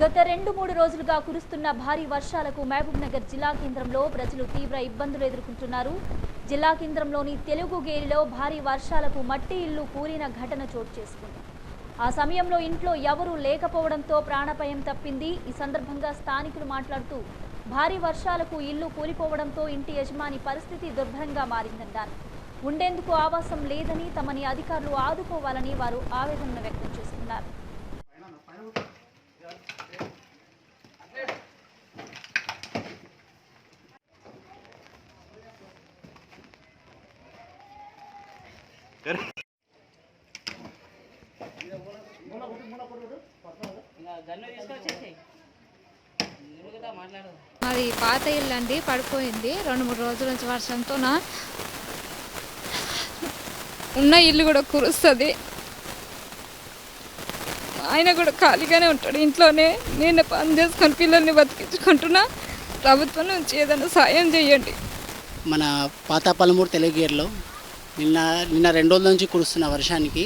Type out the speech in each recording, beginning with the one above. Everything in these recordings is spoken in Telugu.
గత రెండు మూడు రోజులుగా కురుస్తున్న భారీ వర్షాలకు మహబూబ్ నగర్ జిల్లా కేంద్రంలో ప్రజలు తీవ్ర ఇబ్బందులు ఎదుర్కొంటున్నారు. జిల్లా కేంద్రంలోని తెలుగు గేరిలో భారీ వర్షాలకు మట్టి ఇల్లు కూలిన ఘటన చోటు చేసుకుంది. ఆ సమయంలో ఇంట్లో ఎవరూ లేకపోవడంతో ప్రాణభయం తప్పింది. ఈ సందర్భంగా స్థానికులు మాట్లాడుతూ భారీ వర్షాలకు ఇల్లు కూలిపోవడంతో ఇంటి యజమాని పరిస్థితి దుర్భరంగా మారిందన్నారు. ఉండేందుకు ఆవాసం లేదని తమని అధికారులు ఆదుకోవాలని వారు ఆవేదన వ్యక్తం చేస్తున్నారు. అది పాత ఇల్లు అండి పడిపోయింది. రెండు మూడు రోజుల నుంచి వర్షంతో ఉన్న ఇల్లు కూడా కురుస్తుంది. ఆయన కూడా ఖాళీగానే ఉంటాడు ఇంట్లోనే. నేను పని చేసుకొని పిల్లల్ని బతికించుకుంటున్నా. ప్రభుత్వం నుంచి ఏదైనా సాయం చేయండి మన పాత పలమూరు తెలుగేరులో నిన్న నిన్న రెండు రోజుల నుంచి కురుస్తున్న వర్షానికి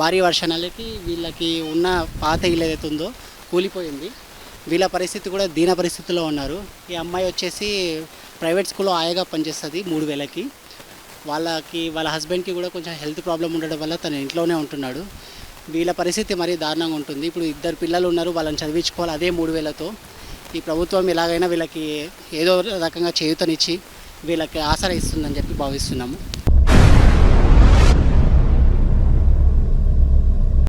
భారీ వర్షాలకి వీళ్ళకి ఉన్న పాత ఇల్లు ఏదైతే ఉందో కూలిపోయింది. వీళ్ళ పరిస్థితి కూడా దీన పరిస్థితిలో ఉన్నారు. ఈ అమ్మాయి వచ్చేసి ప్రైవేట్ స్కూల్లో ఆయాగా పనిచేస్తుంది మూడు వేలకి. వాళ్ళకి వాళ్ళ హస్బెండ్కి కూడా కొంచెం హెల్త్ ప్రాబ్లం ఉండడం వల్ల తను ఇంట్లోనే ఉంటున్నాడు. వీళ్ళ పరిస్థితి మరీ దారుణంగా ఉంటుంది. ఇప్పుడు ఇద్దరు పిల్లలు ఉన్నారు వాళ్ళని చదివించుకోవాలి అదే మూడు వేలతో. ఈ ప్రభుత్వం ఎలాగైనా వీళ్ళకి ఏదో రకంగా చేయూతనిచ్చి వీళ్ళకి ఆసరా ఇస్తుందని చెప్పి భావిస్తున్నాము.